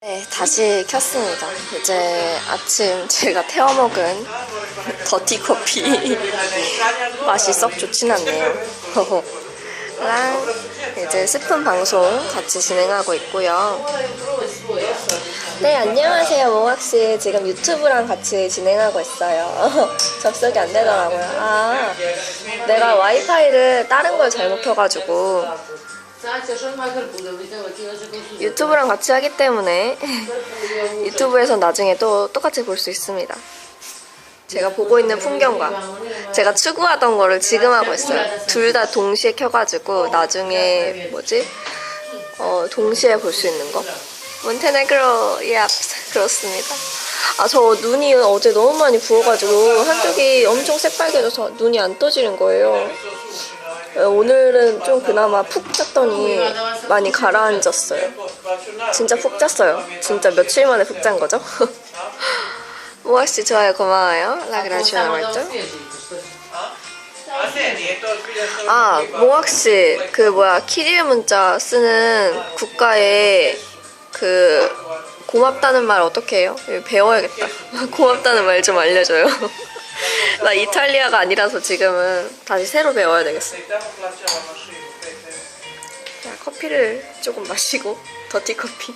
네, 다시 켰습니다. 이제 아침 제가 태워 먹은 더티 커피 맛이 썩 좋진 않네요. 랑 이제 스푼 방송 같이 진행하고 있고요. 네, 안녕하세요, 모학씨. 지금 유튜브랑 같이 진행하고 있어요. 접속이 안 되더라고요. 아, 내가 와이파이를 다른 걸 잘못 켜가지고 유튜브랑 같이 하기 때문에 유튜브에서 나중에 또 똑같이 볼 수 있습니다. 제가 보고 있는 풍경과 제가 추구하던 거를 지금 하고 있어요. 둘 다 동시에 켜가지고 나중에 뭐지? 어, 동시에 볼 수 있는 거. 몬테네그로, 예, 그렇습니다. 아, 저 눈이 어제 너무 많이 부어가지고 한쪽이 엄청 새빨개져서 눈이 안 떠지는 거예요. 어, 오늘은 좀 그나마 푹 잤더니 많이 가라앉았어요. 진짜 푹 잤어요. 진짜 며칠 만에 푹 잔 거죠? 모아씨 좋아요 고마워요. 라그라지오나 말죠? 아, 몽학씨, 그 뭐야, 키리의 문자 쓰는 국가에 그 고맙다는 말 어떻게 해요? 배워야겠다. 고맙다는 말 좀 알려줘요. 나 이탈리아가 아니라서 지금은 다시 새로 배워야 되겠어. 자, 커피를 조금 마시고, 더티 커피.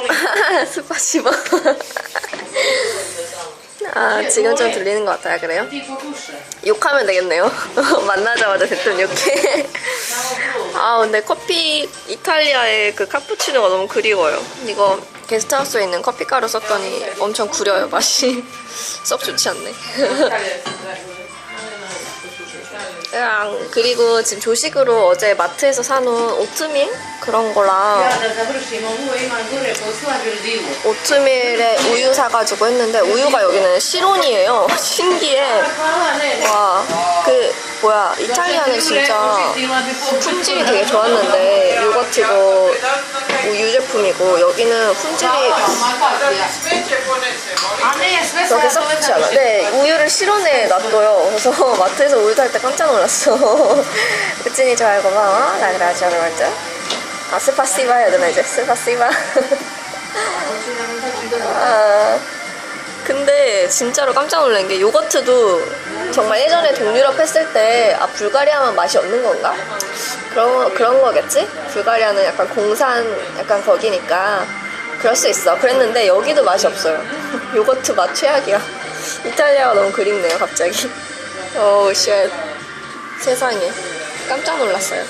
스파시바. 아, 지금 좀 들리는 것 같아요. 그래요? 욕하면 되겠네요. 만나자마자 대뜸 욕해. 아, 근데 커피, 이탈리아의 그 카푸치노가 너무 그리워요. 이거 게스트하우스에 있는 커피 가루 썼더니 엄청 구려요, 맛이. 썩 좋지 않네. 으앙, 그리고 지금 조식으로 어제 마트에서 사놓은 오트밀? 그런 거랑 오트밀에 우유 사가지고 했는데 우유가 여기는 시론이에요. 신기해. 와, 그 뭐야 이탈리아는 진짜 품질이 되게 좋았는데 요거트고 우유 제품이고 여기는 품질이 그렇게 썩 좋지 않아. 네, 우유를 실온에 놔둬요. 그래서 마트에서 우유 살 때 깜짝 놀랐어. 그찐이 좋아요 고마워. 라그라지오나 말죠. 아 스파시바 해야 되나 이제 스파시바. 아, 근데 진짜로 깜짝 놀란 게 요거트도 정말 예전에 동유럽 했을 때 아 불가리아만 맛이 없는 건가? 그런 그런 거겠지? 불가리아는 약간 공산 약간 거기니까 그럴 수 있어. 그랬는데 여기도 맛이 없어요. 요거트 맛 최악이야. 이탈리아가 너무 그립네요 갑자기. 어우 쉣. 세상에 깜짝 놀랐어요.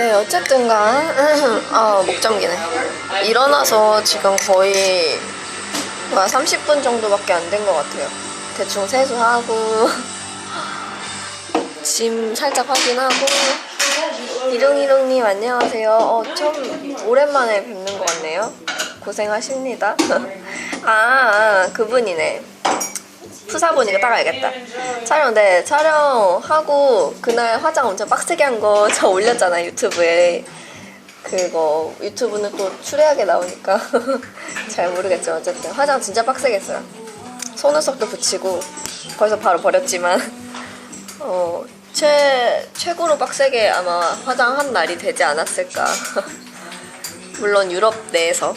네, 어쨌든 간, 아, 목 잠기네. 일어나서 지금 거의, 뭐야, 30분 정도밖에 안 된 것 같아요. 대충 세수하고, 짐 살짝 확인하고, 이롱이롱님 안녕하세요. 어, 좀 오랜만에 뵙는 것 같네요. 고생하십니다. 아, 아, 그분이네. 푸사 보니까 따가야겠다. 촬영, 네, 촬영하고 그날 화장 엄청 빡세게 한 거 저 올렸잖아요, 유튜브에. 그거 유튜브는 또 추레하게 나오니까 잘 모르겠지만 어쨌든 화장 진짜 빡세게 했어요. 속눈썹도 붙이고 거기서 바로 버렸지만 어, 최, 최고로 빡세게 아마 화장한 날이 되지 않았을까. 물론 유럽 내에서.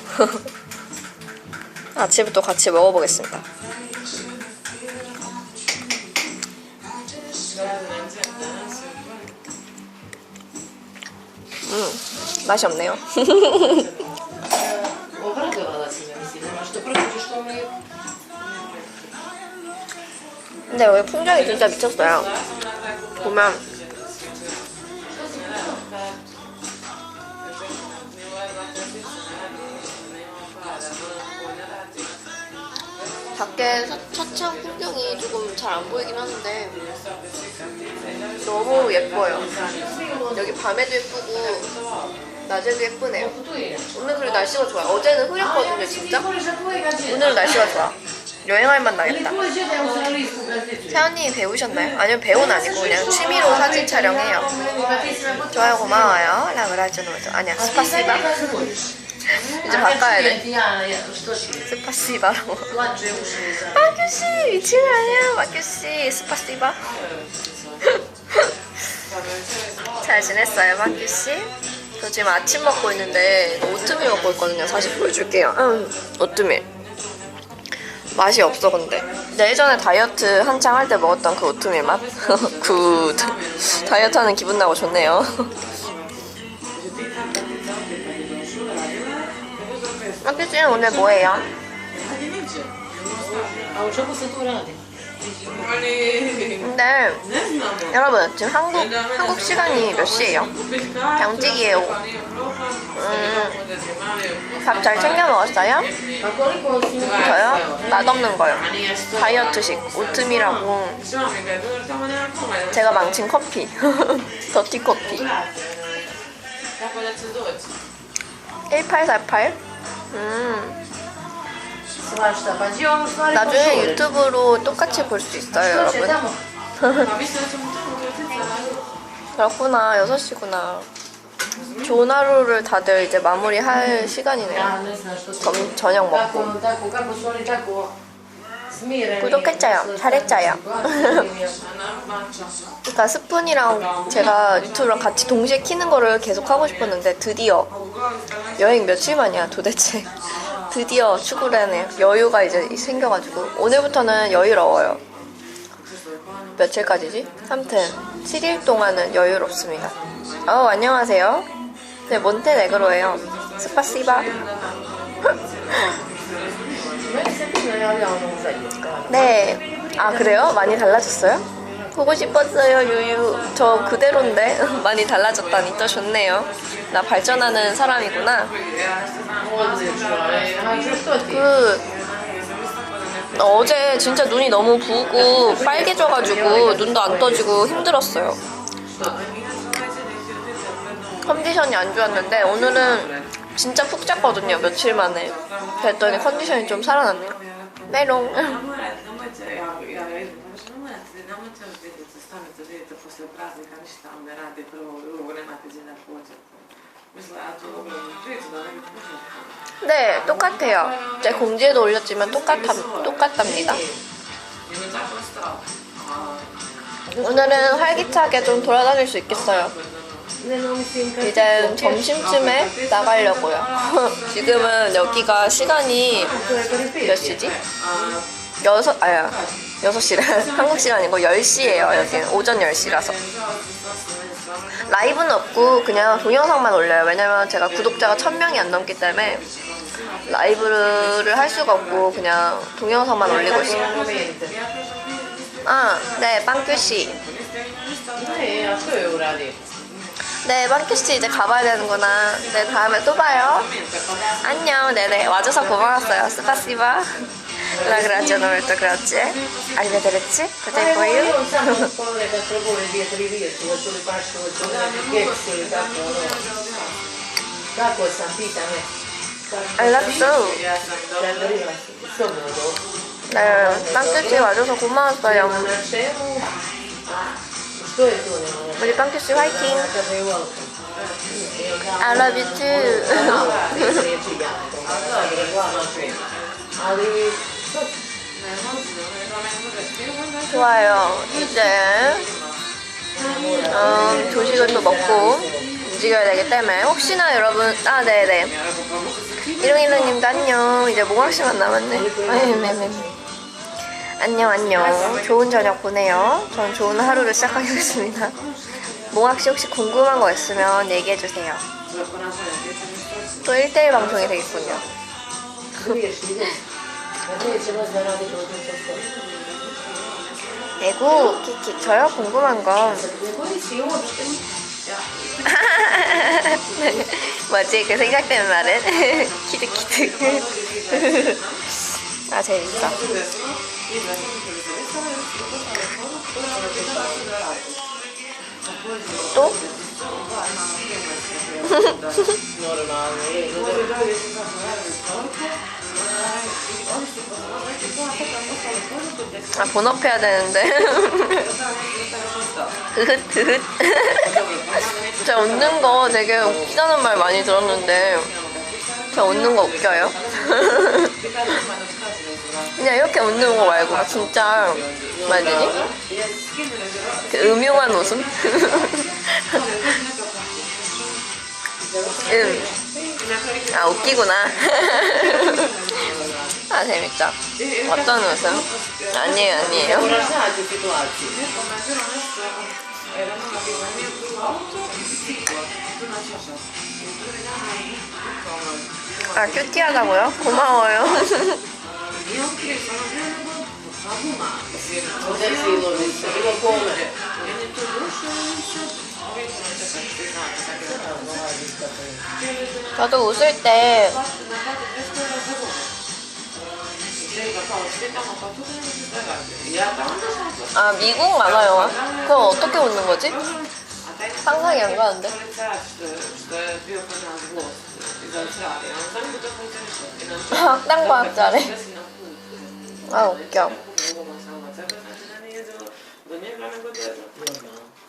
아침부터 같이 먹어보겠습니다. 음, 맛이 없네요. 근데 여기 풍경이 진짜 미쳤어요. 보면 밖에 서- 차창 풍경이 조금 잘 안 보이긴 하는데 너무 예뻐요. 여기 밤에도 예쁘고 낮에도 예쁘네요. 오늘 그리고 날씨가 좋아요. 어제는 흐렸거든요, 진짜. 오늘 날씨가 좋아. 여행할 맛 나겠다. 세연님 배우셨나요? 아니면 배우는 아니고 그냥 취미로 사진 촬영해요. 좋아요 고마워요. 라그라죠 노죠. 아니야 스파시바. 이제 바꿔야 돼. 스파시바라고. 마큐 씨 미친 거 아니야? 마큐 씨 스파시바. 잘 지냈어요, 마큐 씨? 저 지금 아침 먹고 있는데 오트밀 먹고 있거든요. 다시 보여줄게요. 음, 오트밀. 맛이 없어 근데. 예전에 다이어트 한창 할 때 먹었던 그 오트밀 맛? 굿. 다이어트 하는 기분 나고 좋네요. 마큐 씨는 오늘 뭐예요? 근데 여러분 지금 한국 한국 시간이 몇 시예요? 양직이에요. 음, 밥 잘 챙겨 먹었어요? 저요? 맛없는 거요. 다이어트식 오트밀하고 제가 망친 커피. 더티 커피. 1848. 음, 나중에 유튜브로 똑같이 볼 수 있어요, 여러분. 그렇구나, 6시구나. 좋은 하루를 다들 이제 마무리할 시간이네요. 점, 저녁 먹고. 구독했어요. 잘했어요. 그러니까 스푼이랑 제가 유튜브랑 같이 동시에 키는 거를 계속 하고 싶었는데 드디어 여행 며칠 만이야 도대체 드디어 하네요 여유가 이제 생겨가지고 오늘부터는 여유로워요 며칠까지지? 아무튼 7일 동안은 여유롭습니다 어 안녕하세요 네 몬테네그로예요 스파시바. 네. 아 그래요? 많이 달라졌어요? 보고 싶었어요 유유. 저 그대로인데 많이 달라졌다니 또 좋네요. 나 발전하는 사람이구나. 그 어제 진짜 눈이 너무 부고 빨개져가지고 눈도 안 떠지고 힘들었어요. 컨디션이 안 좋았는데 오늘은 진짜 푹 잤거든요 며칠 만에. 그랬더니 컨디션이 좀 살아났네요. 메롱. 네, 똑같아요. 제 공지에도 올렸지만 똑같, 똑같답니다. 오늘은 활기차게 좀 돌아다닐 수 있겠어요. 이제 점심쯤에 나가려고요. 지금은 여기가 시간이 몇 시지? 여섯, 아야, 여섯 시래. 한국 시간이고 10시예요, 여기는. 오전 10시라서. 라이브는 없고 그냥 동영상만 올려요. 왜냐면 제가 구독자가 1000명이 안 넘기 때문에 라이브를 할 수가 없고 그냥 동영상만 올리고 있어요. 아, 네, 빵규씨. 네, 빵규씨 이제 가봐야 되는구나. 네, 다음에 또 봐요. 안녕. 네네, 와줘서 고마웠어요. 스파시바. La grazie. Arrivederci. Poi Io i è stampita, eh. I love you. Prendo io, somodo. 네, 빵규씨 와줘서 고마웠어요. 우리 빵규씨 화이팅. I love you too. 좋아요. 이제 음, 조식을 또 먹고 움직여야 되기 때문에 혹시나 여러분 아 네네 일용일용님도 안녕 이제 모각시간 남았네 네네네. 안녕 안녕. 좋은 저녁 보내요. 전 좋은 하루를 시작하겠습니다. 몽학씨 혹시 궁금한 거 있으면 얘기해주세요. 또 1대1 방송이 되겠군요. 대구 키키 저요? 궁금한 건 뭐지? 그 생각되는 말은? 키득키득. 아 재밌어 또? 아 본업 해야 되는데. 흐흐 흐흐. 저 웃는 거 되게 웃기다는 말 많이 들었는데 저 웃는 거 웃겨요? 그냥 이렇게 웃는 거 말고 진짜 뭐라 해야 되지? 그 음흉한 웃음? 음. 아 웃기구나. 아 재밌다. 어떤 웃음? 아니에요 아니에요. 아 큐티하다고요? 고마워요. E 저도 웃을 때 아 미국 만화 영화? 그럼 어떻게 웃는 거지? 상상이 안 가는데. 학당과학자래. 아 웃겨.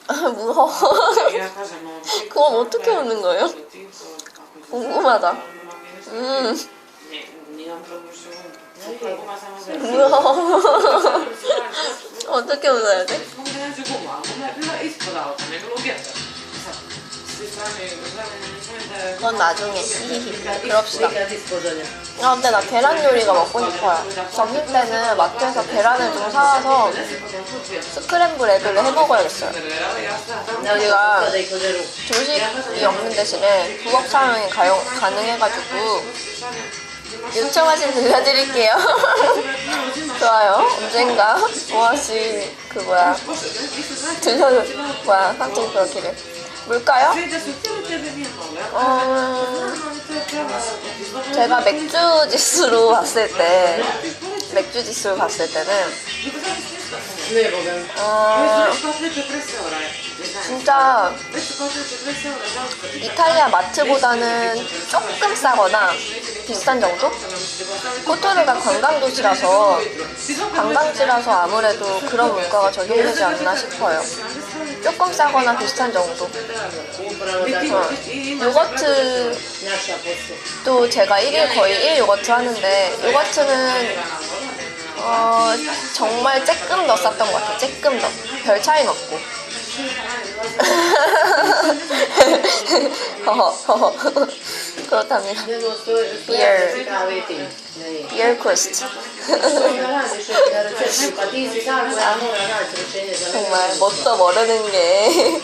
아 무서워. 그건 어떻게 웃는 거예요? 궁금하다. 음. 어떻게 웃어야 돼? 그건 나중에. 그럽시다. Ti sposano. 아 근데 나 계란 요리가 먹고 싶어요. 점심 때는 마트에서 계란을 좀 사와서 스크램블 에그를 해 먹어야겠어요. 여기가. 조식이 없는 대신에 부엌 사용이 가용, 가능해가지고 요청하시면 들려드릴게요. 좋아요. 언젠가 모아씨 그 뭐야 들려 뭐야 삼촌 그렇기를 물까요? 어, 제가 맥주 지수로 봤을 때 맥주 지수로 봤을 때는 어, 진짜 이탈리아 마트보다는 조금 싸거나 비싼 정도? 코토르가 관광도시라서 관광지라서 아무래도 그런 물가가 적용되지 않나 싶어요. 조금 싸거나 비슷한 정도. 어, 요거트도. 제가 1일 거의 1 요거트 하는데 요거트는 어, 정말 조금 더 쌌던 것 같아요. 조금 더. 별 차이는 없고. 허허, 허허. 그렇답니다. Beer. Beer Quest. 정말 뭣도 모르는 게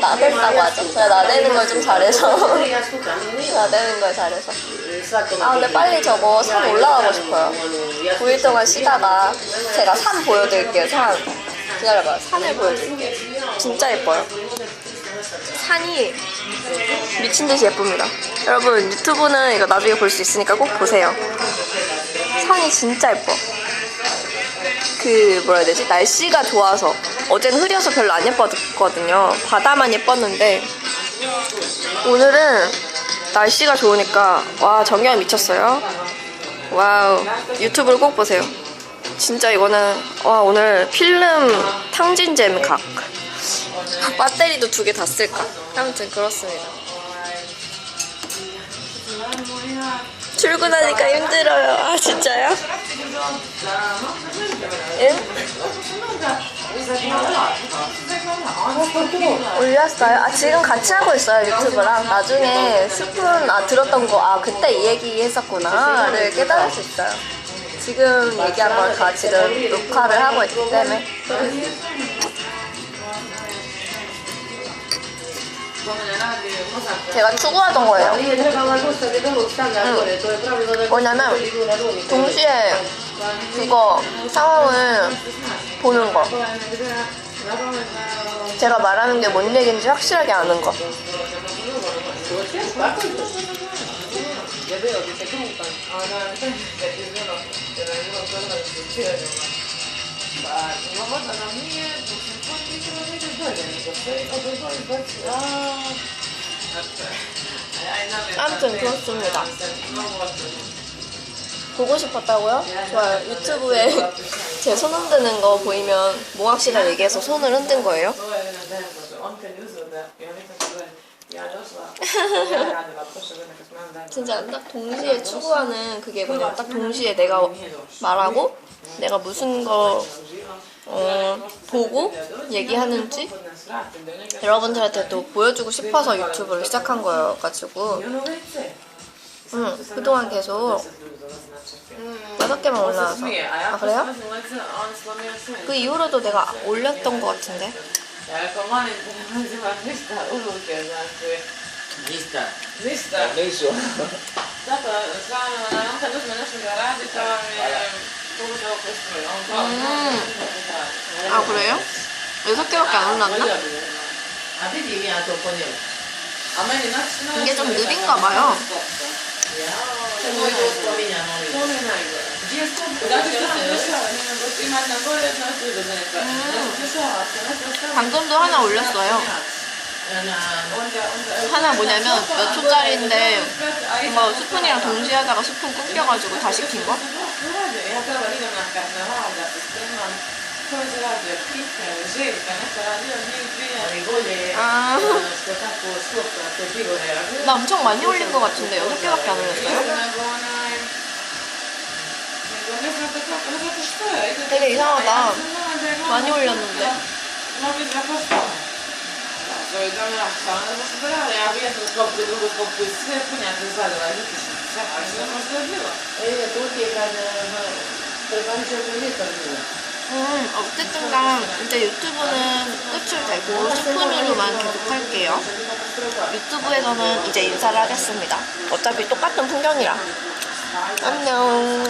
나댔다고 하죠. 제가 나대는 걸 좀 잘해서. 나대는 걸 잘해서. 아 근데 빨리 저거 산 올라가고 싶어요. 9일 동안 쉬다가 제가 산 보여드릴게요. 산. 기다려봐요. 산을 보여드릴게요. 진짜 예뻐요. 산이 미친 듯이 예쁩니다. 여러분 유튜브는 이거 나중에 볼 수 있으니까 꼭 보세요. 산이 진짜 예뻐. 그 뭐라 해야 되지? 날씨가 좋아서 어제는 흐려서 별로 안 예뻤거든요. 바다만 예뻤는데 오늘은 날씨가 좋으니까 와 정말 미쳤어요. 와우 유튜브를 꼭 보세요. 진짜 이거는 와 오늘 필름 탕진잼 각 배터리도 두 개 다 쓸까? 아무튼 그렇습니다. 출근하니까 힘들어요. 아 진짜요? 응? 올렸어요? 아 지금 같이 하고 있어요 유튜브랑 나중에 스푼 아 들었던 거 아 그때 이 얘기 했었구나를 깨달을 수 있어요 지금 얘기한 걸 다 지금 녹화를 하고 있기 때문에. 제가 추구하던 거예요. 뭐냐면 동시에 그거 상황을 보는 거. 제가 말하는 게 뭔 얘기인지 확실하게 아는 거 아무튼 그렇습니다. 보고 싶었다고요? 좋아요. 유튜브에 제 손 흔드는 거 보이면 모학 씨가 얘기해서 손을 흔든 거예요. Imali dan. 진짜 딱 동시에 추구하는 그게 뭐냐면 딱 동시에 내가 말하고 내가 무슨 거 어, 보고 얘기하는지 여러분들한테 또 보여주고 싶어서 유튜브를 시작한 거여가지고 응, 그동안 계속 여섯 개만 올라와서 아 그래요? 그 이후로도 내가 올렸던 것 같은데 Ja rekao, molim te, ne uzimam ništa uruke, znači, Ništa. ništa. Nisu. Tako da, stvarno, ono, on kad uzme nešto da radi, to vam je poput ovog kostruja. On kao, 음. mm. 아 그래요? 여섯 개밖에 안 올랐나? Ponijela. A meni znači... 이게 좀 느린가 봐요. Na. 방금도 하나 올렸어요 Na. 하나 뭐냐면 몇 초짜리인데 뭔가 스푼이랑 동시에 하다가 스푼 끊겨가지고 다 시 킨 거? 아, e. 나 엄청 많이 올린 것 같은데 여섯 개밖에 안 올렸어요? 되게 이상하다. 많이 올렸는데 Mogli smo postao. To je da ja šta, onda smo se brali, ja bi jesam skopku, drugu skopku i sve punjate zadala, ljudi su sve, ali sve možda je bilo. E, to ti je kad prebačujete litar bilo. 음, 어쨌든 간 이제 유튜브는 끝을 내고 스푼으로만 계속 할게요 유튜브에서는 이제 인사를 하겠습니다 어차피 똑같은 풍경이라 안녕